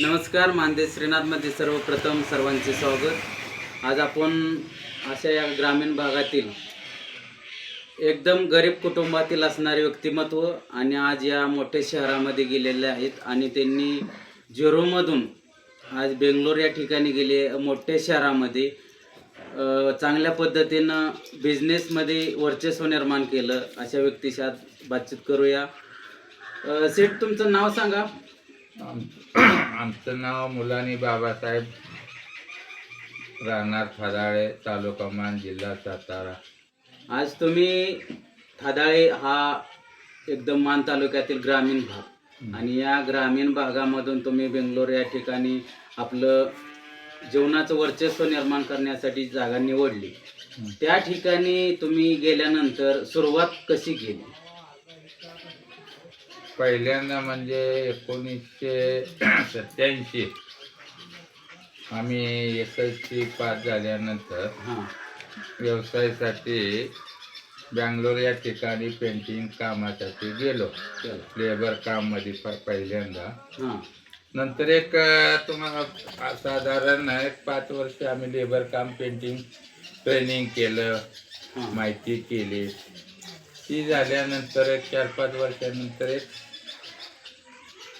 नमस्कार मानदेश श्रीनाथमध्ये सर्वप्रथम सर्वांचे स्वागत. आज आपण अशा या ग्रामीण भागातील एकदम गरीब कुटुंबातील असणारे व्यक्तिमत्व आणि आज या मोठ्या शहरामध्ये गेलेले आहेत आणि त्यांनी झिरोमधून आज बेंगलोर या ठिकाणी गेले मोठ्या शहरामध्ये चांगल्या पद्धतीनं बिझनेसमध्ये वर्चस्व निर्माण केलं. अशा व्यक्तीशी आज बातचीत करूया. सेठ तुमचं नाव सांगा. आमचं नाव मुलानी बाबासाहेब राहणार फराळे तालुका मान जिल्हा सातारा. आज तुम्ही थादाळे हा एकदम मान तालुक्यातील ग्रामीण भाग. आणि या ग्रामीण भागामधून तुम्ही बेंगलोर या ठिकाणी आपलं जीवनाचं वर्चस्व निर्माण करण्यासाठी जागा निवडली. त्या ठिकाणी तुम्ही गेल्यानंतर सुरुवात कशी केली? पहिल्यांदा म्हणजे एकोणीसशे सत्याऐंशी आम्ही एस एस सी पास झाल्यानंतर हां. व्यवसायासाठी बँगलोर या ठिकाणी पेंटिंग कामासाठी गेलो. लेबर काममध्ये पहिल्यांदा. हां. नंतर एक तुम्हाला साधारण एक पाच वर्ष आम्ही लेबर काम पेंटिंग ट्रेनिंग केलं माहिती केली. ती झाल्यानंतर एक चार पाच वर्षानंतर एक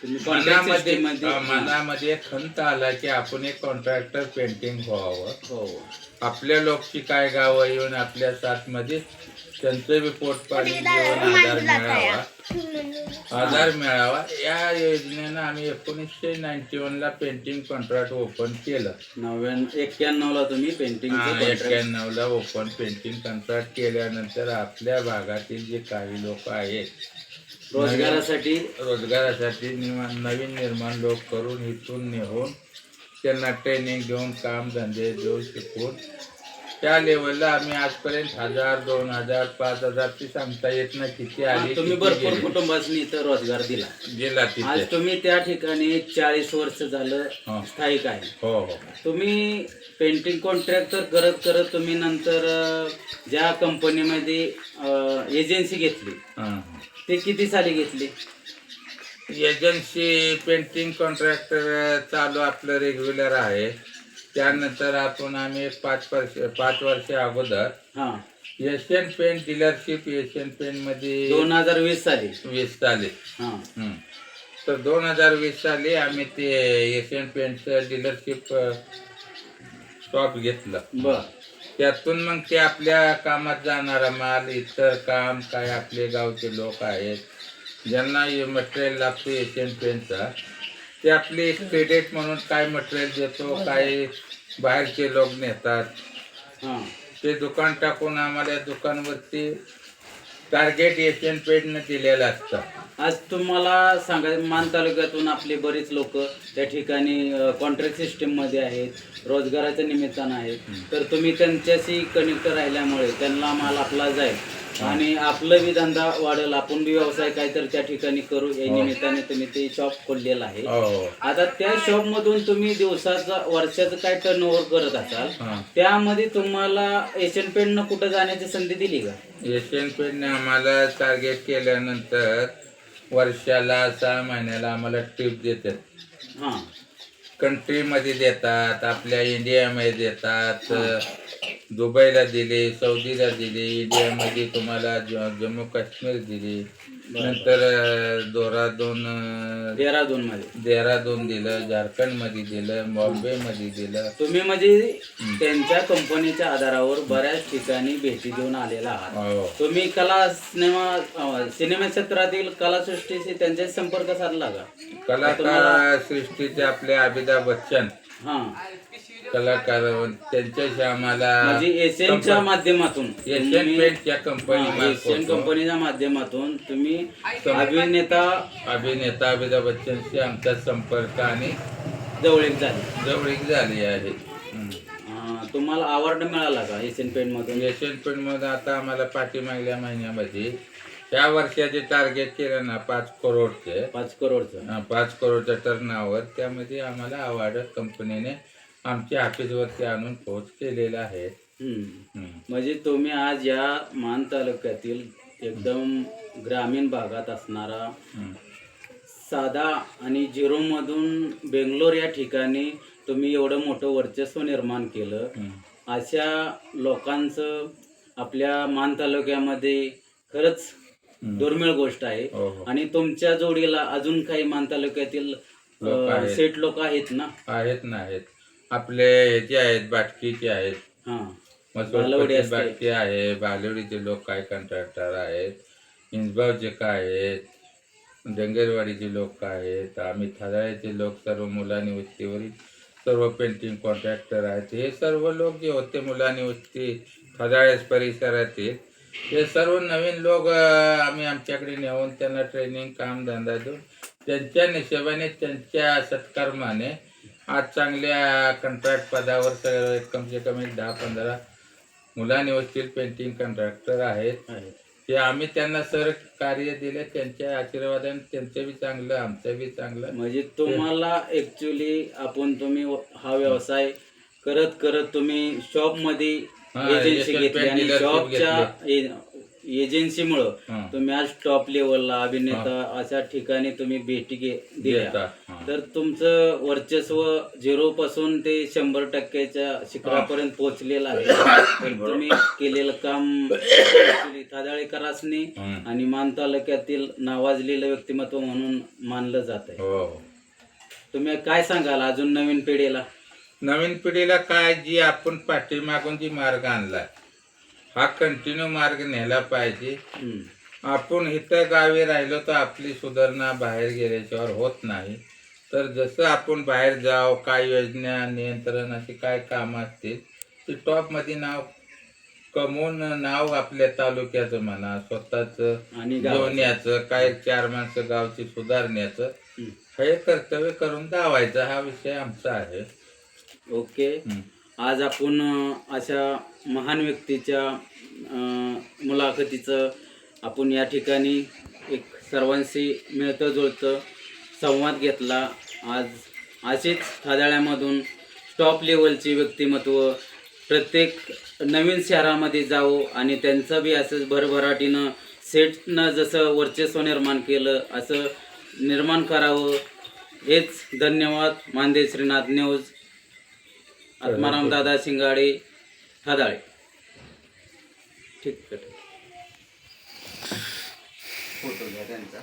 मनामध्ये खंत आला की आपण एक कॉन्ट्रॅक्टर पेंटिंग व्हावं. हो. आपल्या लोकची काय गावं येऊन आपल्या साथमध्ये त्यांचं बी पोटपाणी जीवन आधार मिळावा. आधार मिळावा. या योजनेनं आम्ही एकोणीसशे नाईन्टी वनला पेंटिंग कॉन्ट्रॅक्ट ओपन केलं. नव्याण्णव एक्क्याण्णवला तुम्ही पेंटिंगचं कॉन्ट्रॅक्ट एक्क्याण्णवला ओपन पेंटिंग कॉन्ट्रॅक्ट केल्यानंतर आपल्या भागातील जे काही लोक आहेत रोजगारासाठी रोजगारासाठी निर्माण नवीन निर्माण लोक करून इथून नेऊन त्यांना ट्रेनिंग देऊन काम धंदे देऊन शिकवून त्या लेवलला आम्ही आजपर्यंत हजार दोन हजार पाच हजार ती सांगता येत नाही किती आली तुम्ही किती भरपूर गेली. कुटुंबांनी इथं रोजगार दिला. गेला आज तिथे तुम्ही त्या ठिकाणी चाळीस वर्ष झालं हा. स्थायिक आहे. हो हो. तुम्ही पेंटिंग कॉन्ट्रॅक्टर करत करत तुम्ही नंतर अं, ज्या कंपनीमध्ये एजन्सी घेतली हां ते किती साली घेतली? एजन्सी पेंटिंग कॉन्ट्रॅक्टर चालू आपलं रेग्युलर आहे. त्यानंतर आपण आम्ही पाच वर्ष पाच वर्ष अगोदर हा. एशियन पेंट डीलरशिप एशियन पेंटमध्ये दोन हजार वीस साली. वीस साली. हा. तर दोन हजार वीस साली आम्ही ते एशियन पेंटचं डीलरशिप शॉप घेतलं. बर. त्यातून मग ते आपल्या कामात जाणारा माल इतर काम काय आपले गावचे लोक आहेत ज्यांना मटेरियल लागतो एशियन पेंटचा ते आपली क्रेडिट म्हणून काय मटेरियल देतो काय बाहेरचे लोक नेतात. हा. ते दुकान टाकून आम्हाला दुकानवरती टार्गेट एशियन पेंटनं दिलेलं असतं. आज तुम्हाला सांगा मान तालुक्यातून आपले बरेच लोक त्या ठिकाणी कॉन्ट्रॅक्ट सिस्टीममध्ये आहेत रोजगाराच्या निमित्तानं आहेत. तर तुम्ही त्यांच्याशी कनेक्ट राहिल्यामुळे त्यांना माल आपला जाईल. आणि आपलं बी धंदा वाढेल आपण बी व्यवसाय काहीतरी त्या ठिकाणी करू या निमित्ताने तुम्ही ते शॉप खोललेलं आहे. हो. आता त्या शॉप मधून तुम्ही दिवसाचा वर्षाचं काय टर्न ओव्हर करत असाल हां. त्यामध्ये तुम्हाला एशियन पेंटनं कुठं जाण्याची संधी दिली का? एशियन पेंटने आम्हाला टार्गेट केल्यानंतर वर्षाला सहा महिन्याला आम्हाला ट्रिप देतात. हां. कंट्रीमध्ये देतात आपल्या इंडियामध्ये देतात. दुबईला दिले सौदीला दिले इंडियामध्ये तुम्हाला जम्मू काश्मीर दिली. नंतर अं, देहरादून मध्ये देहरादून दिलं झारखंडमध्ये दिलं बॉम्बेमध्ये दिलं. तुम्ही म्हणजे त्यांच्या कंपनीच्या आधारावर बऱ्याच ठिकाणी भेटी देऊन आलेला आहात. हो. तुम्ही कला सिनेमा सिनेमा क्षेत्रातील कलासृष्टीशी त्यांच्या संपर्क साधला का? कलाकार सृष्टीचे आपले अमिताभ बच्चन. हा. कलाकार त्यांच्याशी आम्हाला म्हणजे एशियनच्या माध्यमातून एशियन पेंटच्या कंपनी एशियन कंपनीच्या माध्यमातून तुम्ही अभिनेता अभिनेता अमिताभ बच्चनशी आमचा संपर्क आणि जवळीक झाली. जवळीक झाली आहे. तुम्हाला अवॉर्ड मिळाला का एशियन पेंट मधून एशियन पेंटमध्ये आता आम्हाला पाठीमागल्या महिन्यामध्ये त्या वर्षाचे टार्गेट केलं ना पाच करोडचे पाच करोडचं पाच करोडच्या टर्नआवर त्यामध्ये आम्हाला अवॉर्ड कंपनीने आमच्या ऑफिसवरती आणून पोच केलेला आहे. म्हणजे तुम्ही आज या मान तालुक्यातील एकदम ग्रामीण भागात असणारा. साधा आणि झिरोमधून बेंगलोर या ठिकाणी तुम्ही एवढं मोठं वर्चस्व निर्माण केलं. अशा लोकांचं आपल्या मान तालुक्यामध्ये खरंच. दुर्मिळ गोष्ट आहे हो हो आणि तुमच्या जोडीला अजून काही मान तालुक्यातील. सेठ लोक आहेत ना आहेत ना आहेत आपले ह्याचे आहेत बाटकीचे आहेत. हा. असते. बाटकी आहे बालवडीचे लोक काय कॉन्ट्रॅक्टर आहेत इंजबावचे काय आहेत डंगरवाडीचे लोक काय आहेत आम्ही थराळ्याचे लोक सर्व मुलांनी वस्तीवरील सर्व पेंटिंग कॉन्ट्रॅक्टर आहेत. हे सर्व लोक जे होते मुलांनी वस्ती थराळ्यास परिसरातील हे सर्व नवीन लोक अं, आम्ही आमच्याकडे नेऊन त्यांना ट्रेनिंग काम धंदा देऊन त्यांच्या निशेबाने त्यांच्या सत्कर्माने आज चांगल्या कंत्राट पदावर सगळं कमसे कमी दहा पंधरा मुलांनी पेंटिंग कॉन्ट्रॅक्टर आहेत. ते आम्ही त्यांना सर कार्य दिले त्यांच्या आशीर्वादाने त्यांचं बी चांगलं आमचं बी चांगलं. म्हणजे तुम्हाला ऍक्च्युली आपण तुम्ही हा व्यवसाय करत करत तुम्ही शॉपमध्ये हा, एजन्सी घेतली आणि शॉपच्या एजन्सीमुळं. तुम्ही आज टॉप लेवलला अभिनेता अशा ठिकाणी तुम्ही भेटी घे दिल्या. तर तुमचं वर्चस्व झिरो पासून ते शंभर टक्क्याच्या शिखरापर्यंत पोहोचलेलं आहे. तर तुम्ही केलेलं काम हं. आणि मान तालुक्यातील नावाजलेलं व्यक्तिमत्व म्हणून मानलं जात आहे. हो. तुम्ही काय सांगाल अजून नवीन पिढीला? नवीन पिढीला काय जी आपण पाठीमागून जी मार्ग आणलाय हा कंटिन्यू मार्ग नेला पाहिजे. आपण इथं गावी राहिलो तर आपली सुधारणा बाहेर गेल्याच्यावर होत नाही तर जसं आपण बाहेर जाव काय योजना नियंत्रण अशी काय कामं असतील ती टॉपमध्ये नाव कमवून नाव आपल्या तालुक्याचं म्हणा स्वतःचं. जेवण्याचं काय चार माणसं गावची सुधारण्याचं. हे कर्तव्य करून दावायचा हा विषय आमचा आहे ओके. आज आपण अशा महान व्यक्तीच्या मुलाखतीचं आपण या ठिकाणी एक सर्वांशी मिळतं जुळतं संवाद घेतला. आज असेच थादाळ्यामधून टॉप लेवलची व्यक्तिमत्व प्रत्येक नवीन शहरामध्ये जावो आणि त्यांचं बी असंच भरभराटीनं सेटनं जसं वर्चस्व निर्माण केलं असं निर्माण करावं. हेच धन्यवाद. मानदेव श्रीनाथ न्यूज. आत्माराम दादा शिंगाडे थादाळे ठीक आहे फोटो घ्या त्यांचा.